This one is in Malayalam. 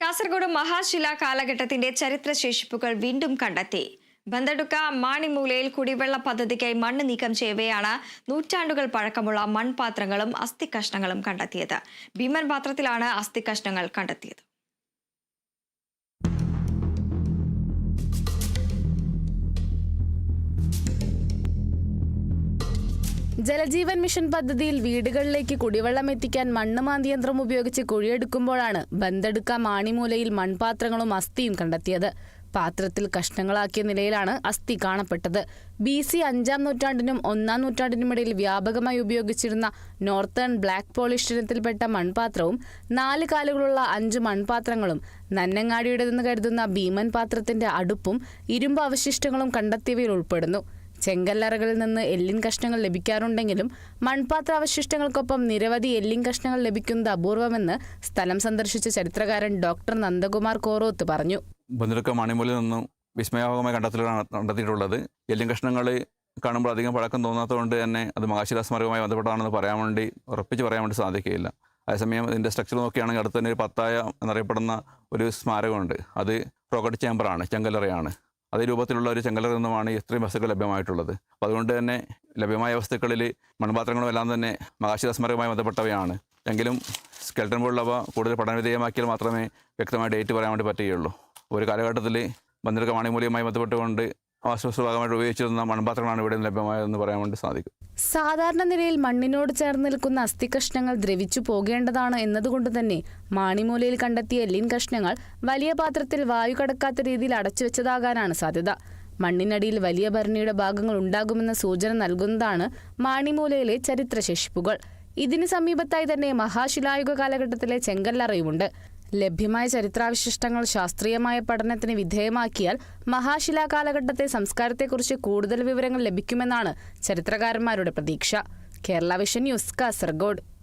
കാസർഗോഡ് മഹാശില കാലഘട്ടത്തിന്റെ ചരിത്രശേഷിപ്പുകൾ വീണ്ടും കണ്ടെത്തി. ബന്ധടുക്ക മാണിമൂലയിൽ കുടിവെള്ള പദ്ധതിക്കായി മണ്ണ് നീക്കം ചെയ്യവെയാണ് നൂറ്റാണ്ടുകൾ പഴക്കമുള്ള മൺപാത്രങ്ങളും അസ്ഥികഷ്ണങ്ങളും കണ്ടെത്തിയത്. ഭീമൻ പാത്രത്തിലാണ് അസ്ഥികഷ്ണങ്ങൾ കണ്ടെത്തിയത്. ജലജീവൻ മിഷൻ പദ്ധതിയിൽ വീടുകളിലേക്ക് കുടിവെള്ളം എത്തിക്കാൻ മണ്ണ് മാന്തിയന്ത്രം ഉപയോഗിച്ച് കുഴിയെടുക്കുമ്പോഴാണ് ബന്തെടുക്ക മാണിമൂലയിൽ മൺപാത്രങ്ങളും അസ്ഥിയും കണ്ടെത്തിയത്. പാത്രത്തിൽ കഷ്ണങ്ങളാക്കിയ നിലയിലാണ് അസ്ഥി കാണപ്പെട്ടത്. ബി സി അഞ്ചാം നൂറ്റാണ്ടിനും ഒന്നാം നൂറ്റാണ്ടിനുമിടയിൽ വ്യാപകമായി ഉപയോഗിച്ചിരുന്ന നോർത്തേൺ ബ്ലാക്ക് പോളിഷ് ഇനത്തിൽപ്പെട്ട മൺപാത്രവും നാല് കാലുകളുള്ള അഞ്ച് മൺപാത്രങ്ങളും നന്നങ്ങാടിയുടേതെന്ന് കരുതുന്ന ഭീമൻ പാത്രത്തിന്റെ അടുപ്പും ഇരുമ്പ് അവശിഷ്ടങ്ങളും കണ്ടെത്തിയവയിൽ ഉൾപ്പെടുന്നു. ചെങ്കല്ലറകളിൽ നിന്ന് എല്ലിൻ കഷ്ണങ്ങൾ ലഭിക്കാറുണ്ടെങ്കിലും മൺപാത്ര അവശിഷ്ടങ്ങൾക്കൊപ്പം നിരവധി എല്ലിൻ കഷ്ണങ്ങൾ ലഭിക്കുന്നത് അപൂർവമെന്ന് സ്ഥലം സന്ദർശിച്ച ചരിത്രകാരൻ ഡോക്ടർ നന്ദകുമാർ കോറോത്ത് പറഞ്ഞു. ബന്ധുക്ക മണിമൂലിൽ നിന്നും വിസ്മയാഭകമായ കണ്ടെത്തലുകളാണ് കണ്ടെത്തിയിട്ടുള്ളത് എല്ലിൻ കഷ്ണങ്ങൾ കാണുമ്പോൾ അധികം പഴക്കം തോന്നാത്തതുകൊണ്ട് തന്നെ അത് മഹാശില ബന്ധപ്പെട്ടതാണെന്ന് പറയാൻ വേണ്ടി ഉറപ്പിച്ച് പറയാൻ വേണ്ടി സാധിക്കുകയില്ല. അതേസമയം ഇതിന്റെ സ്ട്രക്ചർ നോക്കുകയാണെങ്കിൽ അടുത്ത് തന്നെ ഒരു പത്തായ എന്നറിയപ്പെടുന്ന ഒരു സ്മാരകമുണ്ട്. അത് റോക്കറ്റ് ചേമ്പറാണ് ചെങ്കല്ലറയാണ്. അതേ രൂപത്തിലുള്ള ഒരു ചെങ്കല്ലറയിൽ നിന്നുമാണ് ഇത്രയും വസ്തുക്കൾ ലഭ്യമായിട്ടുള്ളത്. അപ്പോൾ അതുകൊണ്ട് തന്നെ ലഭ്യമായ വസ്തുക്കളിൽ മൺപാത്രങ്ങളും എല്ലാം തന്നെ മഹാശില സ്മാരകവുമായി ബന്ധപ്പെട്ടവയാണ്. എങ്കിലും സ്കെൽട്ടൻ പോലുള്ളവ കൂടുതൽ പഠനവിധേയമാക്കിയാൽ മാത്രമേ വ്യക്തമായ ഡേറ്റ് പറയാൻ വേണ്ടി പറ്റുകയുള്ളൂ. ഒരു കാലഘട്ടത്തിൽ ബന്ധിരക മൂല്യമായി ബന്ധപ്പെട്ടുകൊണ്ട് വാസ്തുവസ്തു ഭാഗമായിട്ട് ഉപയോഗിച്ചിരുന്ന മൺപാത്രങ്ങളാണ് ഇവിടെ ലഭ്യമായതെന്ന് പറയാൻ വേണ്ടി സാധിക്കും. സാധാരണ നിലയിൽ മണ്ണിനോട് ചേർന്ന് നിൽക്കുന്ന അസ്ഥികഷ്ണങ്ങൾ ദ്രവിച്ചു പോകേണ്ടതാണ് എന്നതുകൊണ്ട് തന്നെ മാണിമൂലയിൽ കണ്ടെത്തിയ എല്ലിൻ കഷ്ണങ്ങൾ വലിയ പാത്രത്തിൽ വായു കടക്കാത്ത രീതിയിൽ അടച്ചു വെച്ചതാകാനാണ് സാധ്യത. മണ്ണിനടിയിൽ വലിയ ഭരണിയുടെ ഭാഗങ്ങൾ ഉണ്ടാകുമെന്ന സൂചന നൽകുന്നതാണ് മാണിമൂലയിലെ ചരിത്രശേഷിപ്പുകൾ. ഇതിന് സമീപത്തായി തന്നെ മഹാശിലായുഗ കാലഘട്ടത്തിലെ ചെങ്കല്ലറയുമുണ്ട്. ലഭ്യമായ ചരിത്രാവശിഷ്ടങ്ങൾ ശാസ്ത്രീയമായ പഠനത്തിന് വിധേയമാക്കിയാൽ മഹാശിലാ കാലഘട്ടത്തെ സംസ്കാരത്തെക്കുറിച്ച് കൂടുതൽ വിവരങ്ങൾ ലഭിക്കുമെന്നാണ് ചരിത്രകാരന്മാരുടെ പ്രതീക്ഷ. Kerala vision news Kasaragod.